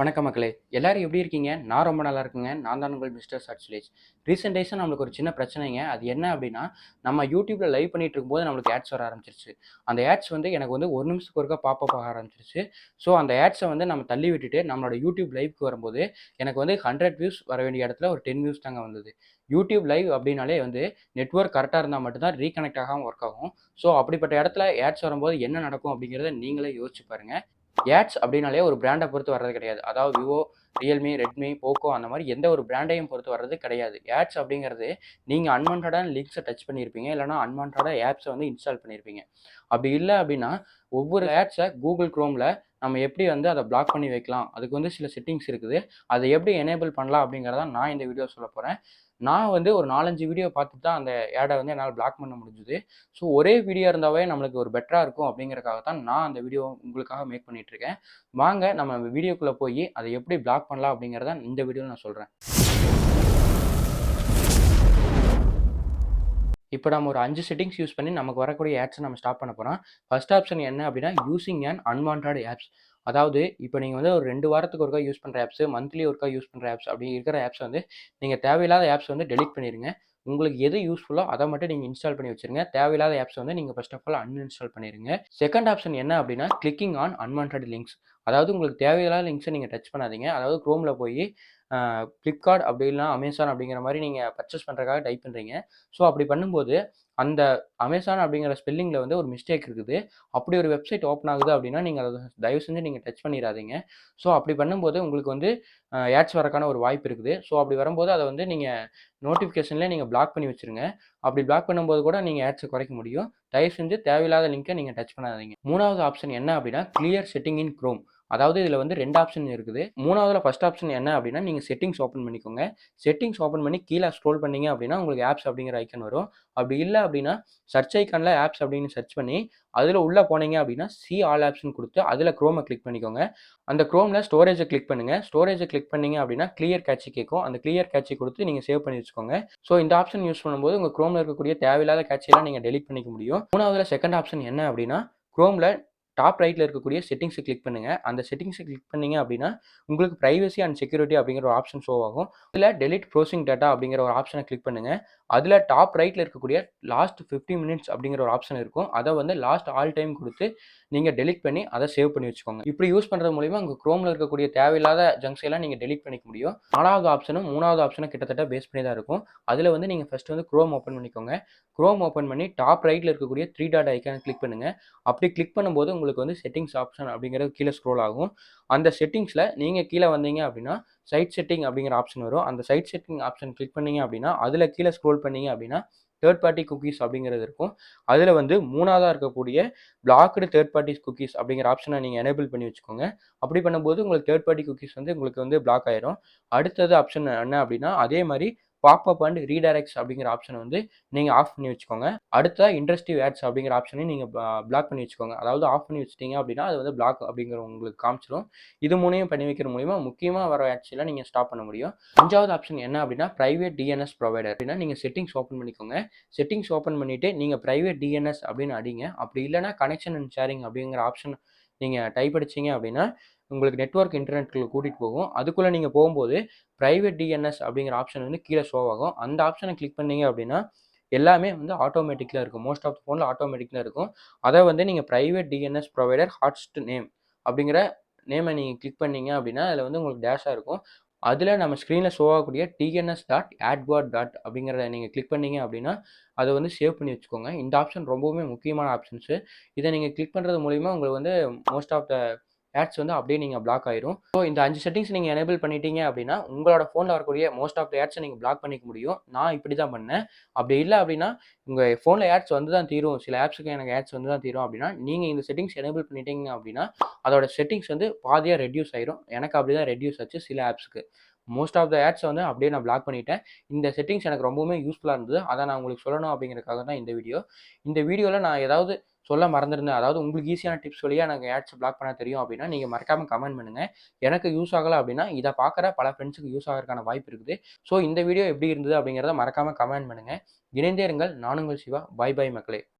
வணக்கம் மக்களே. எல்லாரும் எப்படி இருக்கீங்க? நான் ரொம்ப நல்லா இருக்குங்க. நான் தான் உங்கள் மிஸ்டர் சர்ச்லேஜ் ரீசெண்ட் டேஸாக நம்மளுக்கு ஒரு சின்ன பிரச்சனைங்க. அது என்ன அப்படின்னா நம்ம யூடியூப்ல லைவ் பண்ணிட்டு இருக்கும்போது நம்மளுக்கு ஆட்ஸ் வர ஆரம்பிச்சிருச்சு. அந்த ஆட்ஸ் வந்து எனக்கு வந்து ஒரு நிமிஷத்துக்கு ஒருக்கா பாப்பப் ஆக ஆரம்பிச்சிருச்சு. ஸோ அந்த ஆட்ஸை வந்து நம்ம தள்ளி விட்டுட்டு நம்மளோட யூடியூப் லைவ்க்கு வரும்போது எனக்கு வந்து ஹண்ட்ரட் வியூஸ் வர வேண்டிய இடத்துல ஒரு டென் வியூஸ் தாங்க வந்தது. யூடியூப் லைவ் அப்படின்னாலே வந்து நெட்ஒர்க் கரெக்டாக இருந்தால் மட்டும்தான் ரீகனெக்ட் ஆகாமல் ஒர்க் ஆகும். ஸோ அப்படிப்பட்ட இடத்துல ஆட்ஸ் வரும்போது என்ன நடக்கும் அப்படிங்கிறத நீங்களே யோசிச்சு பாருங்கள் ஏட்ஸ் அப்படின்னாலே ஒரு பிராண்டை பொறுத்து வர்றது கிடையாது. அதாவது விவோ ரியல்மி ரெட்மி போக்கோ அந்த மாதிரி எந்த ஒரு பிராண்டையும் பொறுத்து வர்றது கிடையாது. ஏட்ஸ் அப்படிங்கிறது நீங்கள் அன்வான்டான லிங்க்ஸை டச் பண்ணியிருப்பீங்க. இல்லைனா அன்வான்டான ஆப்ஸை வந்து இன்ஸ்டால் பண்ணியிருப்பீங்க. அப்படி இல்லை அப்படின்னா ஒவ்வொரு ஆட்ஸை கூகுள் க்ரோமில் நம்ம எப்படி வந்து அதை பிளாக் பண்ணி வைக்கலாம்? அதுக்கு வந்து சில செட்டிங்ஸ் இருக்குது. அதை எப்படி எனேபிள் பண்ணலாம் அப்படிங்கிறத நான் இந்த வீடியோ சொல்ல போகிறேன் நான் வந்து ஒரு நாலஞ்சு வீடியோ பார்த்துட்டு தான் அந்த ஆடை வந்து என்னால் பிளாக் பண்ண முடிஞ்சுது. ஸோ ஒரே வீடியோ இருந்தாவே நம்மளுக்கு ஒரு பெட்டராக இருக்கும் அப்படிங்கிறக்காக தான் நான் அந்த வீடியோ உங்களுக்காக மேக் பண்ணிகிட்ருக்கேன் இருக்கேன். வாங்க நம்ம வீடியோக்குள்ளே போய் அதை எப்படி பிளாக் பண்ணலாம் அப்படிங்கிறத இந்த வீடியோவில் நான் சொல்கிறேன் இப்போ நம்ம ஒரு அஞ்சு செட்டிங்ஸ் யூஸ் பண்ணி நமக்கு வரக்கூடிய ஆட்ஸை நம்ம ஸ்டாப் பண்ண போகிறோம் ஃபர்ஸ்ட் ஆப்ஷன் என்ன அப்படின்னா யூசிங் அண்ட் அன்வான்ட் ஆப்ஸ் அதாவது இப்போ நீங்கள் வந்து ஒரு ரெண்டு வாரத்துக்கு ஒருக்கா யூஸ் பண்ணுற ஆப்ஸ் மந்த்லி ஒருக்கா யூஸ் பண்ணுற ஆப்ஸ் அப்படி இருக்கிற ஆப்ஸ் வந்து நீங்கள் தேவையில்லாத ஆப்ஸ் வந்து டெலிட் பண்ணிடுங்க உங்களுக்கு எது யூஸ்ஃபுல்லோ அதை மட்டும் நீங்கள் இன்ஸ்டால் பண்ணி வச்சிருங்க. தேவையில்லாத ஆப்ஸ் வந்து நீங்கள் ஃபஸ்ட் ஆஃப் ஆல் அன்இன்ஸ்டால் பண்ணிடுங்க செகண்ட் ஆப்ஷன் என்ன அப்படின்னா கிளிக்கிங் ஆன் அன்வான்ட் லிங்க்ஸ் அதாவது உங்களுக்கு தேவையில்லாத லிங்க்ஸை நீங்கள் டச் பண்ணாதீங்க. அதாவது க்ரோமில் போய் ஃப்ளிப்கார்ட் அப்படி இல்லைனா அமேசான் அப்படிங்கிற மாதிரி நீங்கள் பர்ச்சேஸ் பண்ணுறதுக்காக டைப் பண்ணுறீங்க ஸோ அப்படி பண்ணும்போது அந்த அமேசான் அப்படிங்கிற ஸ்பெல்லிங்கில் வந்து ஒரு மிஸ்டேக் இருக்குது. அப்படி ஒரு வெப்சைட் ஓப்பன் ஆகுது அப்படின்னா நீங்கள் அதை தயவு செஞ்சு நீங்கள் டச் பண்ணிடாதீங்க. ஸோ அப்படி பண்ணும்போது உங்களுக்கு வந்து ஏட்ஸ் வரக்கான ஒரு வாய்ப்பு இருக்குது. ஸோ அப்படி வரும்போது அதை வந்து நீங்கள் நோட்டிஃபிகேஷன்லேயே நீங்கள் பிளாக் பண்ணி வச்சுருங்க. அப்படி பிளாக் பண்ணும்போது கூட நீங்கள் ஆட்ஸை குறைக்க முடியும். தயவு செஞ்சு தேவையில்லாத லிங்கை நீங்கள் டச் பண்ணாதீங்க. மூணாவது ஆப்ஷன் என்ன அப்படின்னா கிளியர் செட்டிங் இன் க்ரோம் அதாவது இதில் வந்து ரெண்டு ஆப்ஷன் இருக்குது. மூணாவதுல ஃபஸ்ட் ஆப்ஷன் என்ன அப்படின்னா நீங்கள் செட்டிங்ஸ் ஓப்பன் பண்ணிக்கோங்க. செட்டிங்ஸ் ஓப்பன் பண்ணி கீழே ஸ்க்ரோல் பண்ணீங்க அப்படின்னா உங்களுக்கு ஆப்ஸ் அப்படிங்கிற ஐக்கன் வரும். அப்படி இல்லை அப்படின்னா சர்ச் ஐக்கனில் ஆப்ஸ் அப்படின்னு சர்ச் பண்ணி அதில் உள்ளே போனீங்க அப்படின்னா சி ஆல் ஆப்ஷன் கொடுத்து அதில் க்ரோமை கிளிக் பண்ணிக்கோங்க. அந்த க்ரோமில் ஸ்டோரேஜை கிளிக் பண்ணுங்கள் ஸ்டோரேஜை கிளிக் பண்ணீங்க அப்படின்னா கிளியர் கேட்சி கேட்கும். அந்த கிளியர் கேட்சி கொடுத்து நீங்கள் சேவ் பண்ணி வச்சுக்கோங்க. ஸோ இந்த ஆப்ஷன் யூஸ் பண்ணும்போது உங்கள் க்ரோமில் இருக்கக்கூடிய தேவையில்லாத கேட்சியெல்லாம் நீங்கள் டெலிட் பண்ணிக்க முடியும். மூணாவதுல செகண்ட் ஆப்ஷன் என்ன அப்படின்னா க்ரோமில் டாப் ரைட்டில் இருக்கக்கூடிய செட்டிங்ஸை கிளிக் பண்ணுங்கள் அந்த செட்டிங்ஸை கிளிக் பண்ணீங்க அப்படின்னா உங்களுக்கு ப்ரைவசி அண்ட் செக்யூரிட்டி அப்படிங்கிற ஒரு ஆப்ஷன் ஷோ ஆகும். இதில் டெலிட் ப்ரோசிங் டேட்டா அப்படிங்கிற ஒரு ஆப்ஷனை கிளிக் பண்ணுங்கள் அதில் டாப் ரைட்டில் இருக்கக்கூடிய லாஸ்ட் ஃபிஃப்டி மினிட்ஸ் அப்படிங்கிற ஒரு ஆப்ஷன் இருக்கும். அதை வந்து லாஸ்ட் ஆல் டைம் கொடுத்து நீங்கள் டெலிட் பண்ணி அதை சேவ் பண்ணி வச்சுக்கோங்க. இப்படி யூஸ் பண்ணுறது மூலிமா உங்கள் க்ரோமில் இருக்கக்கூடிய தேவையில்லாத ஜங்க்ஸ் எல்லாம் நீங்கள் டெலிட் பண்ணிக்க முடியும். நாலாவது ஆப்ஷனும் மூணாவது ஆப்ஷனும் கிட்டத்தட்ட பேஸ் பண்ணி தான் இருக்கும். அதில் வந்து நீங்கள் ஃபஸ்ட்டு வந்து க்ரோம் ஓப்பன் பண்ணிக்கோங்க. க்ரோம் ஓப்பன் பண்ணி டாப் ரைட்டில் இருக்கக்கூடிய த்ரீ டாட் ஐக்கான கிளிக் பண்ணுங்கள் அப்படி கிளிக் பண்ணும்போது உங்களுக்கு வந்து செட்டிங்ஸ் ஆப்ஷன் அப்படிங்கிறது கீழே ஸ்க்ரோல் ஆகும். அந்த செட்டிங்ஸில் நீங்கள் கீழே வந்தீங்க அப்படின்னா சைட் செட்டிங் அப்படிங்கிற ஆப்ஷன் வரும். அந்த சைட் செட்டிங் ஆப்ஷன் கிளிக் பண்ணீங்க அப்படின்னா அதில் கீழே ஸ்க்ரோல் பண்ணீங்க அப்படின்னா தேர்ட் பார்ட்டி குக்கீஸ் அப்படிங்கிறது இருக்கும். அதில் வந்து மூணாவதாக இருக்கக்கூடிய பிளாக்டு தேர்ட் பார்ட்டி குக்கீஸ் அப்படிங்கிற ஆப்ஷனை நீங்கள் எனேபிள் பண்ணி வச்சுக்கோங்க. அப்படி பண்ணும்போது உங்களுக்கு தேர்ட் பார்ட்டி குக்கீஸ் வந்து உங்களுக்கு வந்து பிளாக் ஆயிரும். அடுத்தது ஆப்ஷன் என்ன அப்படின்னா அதே மாதிரி பாப்அப் அண்ட் ரீடைரக்ட்ஸ் அப்படிங்கிற ஆப்ஷனை வந்து நீங்கள் ஆஃப் பண்ணி வச்சுக்கோங்க. அடுத்த இன்ட்ரெஸ்டிவ் ஆட்ஸ் அப்படிங்கிற ஆப்ஷனையும் நீங்கள் பிளாக் பண்ணி வச்சுக்கோங்க. அதாவது ஆஃப் பண்ணி வச்சிட்டீங்க அப்படின்னா அது வந்து பிளாக் அப்படிங்கிற உங்களுக்கு காமிச்சிடும் இது மூணையும் பண்ணி வைக்கிற மூலிமா முக்கியமாக வர ஆட்ஸ்லாம் நீங்கள் ஸ்டாப் பண்ண முடியும். அஞ்சாவது ஆப்ஷன் என்ன அப்படின்னா ப்ரைவேட் டிஎன்எஸ் ப்ரொவைடர் அப்படின்னா நீங்கள் செட்டிங்ஸ் ஓப்பன் பண்ணிக்கோங்க. செட்டிங்ஸ் ஓப்பன் பண்ணிவிட்டு நீங்கள் ப்ரைவேட் டிஎன்எஸ் அப்படின்னு அடிங்க. அப்படி இல்லைனா கனெக்ஷன் அண்ட் ஷேரிங் அப்படிங்கிற ஆப்ஷன் நீங்கள் டைப் அடிச்சிங்க அப்படின்னா உங்களுக்கு நெட்ஒர்க் இன்டர்நெட்டுக்கு கூட்டிகிட்டு போகும். அதுக்குள்ளே நீங்கள் போகும்போது ப்ரைவேட் டிஎன்எஸ் அப்படிங்கிற ஆப்ஷன் வந்து கீழே ஷோ ஆகும். அந்த ஆப்ஷனை கிளிக் பண்ணீங்க அப்படின்னா எல்லாமே வந்து ஆட்டோமேட்டிக்கில் இருக்கும். மோஸ்ட் ஆஃப் ஃபோனில் ஆட்டோமேட்டிக்கில் இருக்கும். அதை வந்து நீங்கள் private DNS provider host name அப்படிங்கிற நேமை நீங்கள் கிளிக் பண்ணீங்க அப்படின்னா அதில் வந்து உங்களுக்கு டேஷாக இருக்கும். அதில் நம்ம ஸ்க்ரீனில் ஷோ ஆகக்கூடிய டிஎன்எஸ் டாட் ஆட்பாட் டாட் அப்படிங்கிறத நீங்கள் கிளிக் பண்ணீங்க அப்படின்னா அதை வந்து சேவ் பண்ணி வச்சுக்கோங்க. இந்த ஆப்ஷன் ரொம்பவுமே முக்கியமான ஆப்ஷன்ஸு இதை நீங்கள் கிளிக் பண்ணுறது மூலிமா உங்களுக்கு வந்து மோஸ்ட் ஆஃப் த ஆட்ஸ் வந்து அப்படியே நீங்கள் பிளாக் ஆயிரும். ஸோ இந்த அஞ்சு செட்டிங்ஸ் நீங்கள் எனேபிள் பண்ணிட்டீங்க அப்படின்னா உங்களோட ஃபோனில் வரக்கூடிய மோஸ்ட் ஆஃப் த ஆட்ஸை நீங்கள் பிளாக் பண்ணிக்க முடியும். நான் இப்படி தான் பண்ணேன். அப்படி இல்லை அப்படின்னா உங்கள் ஃபோனில் ஆட்ஸ் வந்து தான் தீரும். சில ஆப்ஸுக்கு எனக்கு ஆட்ஸ் வந்து தான் தீரும் அப்படின்னா நீங்கள் இந்த செட்டிங்ஸ் எனேபிள் பண்ணிட்டீங்க அப்படின்னா அதோட செட்டிங்ஸ் வந்து பாதியாக ரெடியூஸ் ஆயிரும். எனக்கு அப்படி தான் ரெடியூஸ் ஆச்சு சில ஆப்ஸுக்கு மோஸ்ட் ஆஃப் த ஆட்ஸ் வந்து அப்படியே நான் பிளாக் பண்ணிட்டேன். இந்த செட்டிங்ஸ் எனக்கு ரொம்பவுமே யூஸ்ஃபுல்லாக இருந்தது. அதை நான் உங்களுக்கு சொல்லணும் அப்படிங்கிறதுக்காக தான் இந்த வீடியோ இந்த வீடியோவில் நான் ஏதாவது சொல்ல மறந்துருந்தேன். அதாவது உங்களுக்கு ஈஸியான டிப்ஸ் வழியாக எனக்கு ஆட்ஸ் பிளாக் பண்ண தெரியும் அப்படின்னா நீங்கள் மறக்காமல் கமெண்ட் பண்ணுங்கள் எனக்கு யூஸ் ஆகலை அப்படின்னா இதை பார்க்குற பல ஃப்ரெண்ட்ஸுக்கு யூஸ் ஆகிறதுக்கான வாய்ப்பு இருக்குது. ஸோ இந்த வீடியோ எப்படி இருந்தது அப்படிங்கிறத மறக்காமல் கமெண்ட் பண்ணுங்கள் இணைந்தே இருங்கள் நானுங்கள் சிவா. பாய் பாய் மக்களே.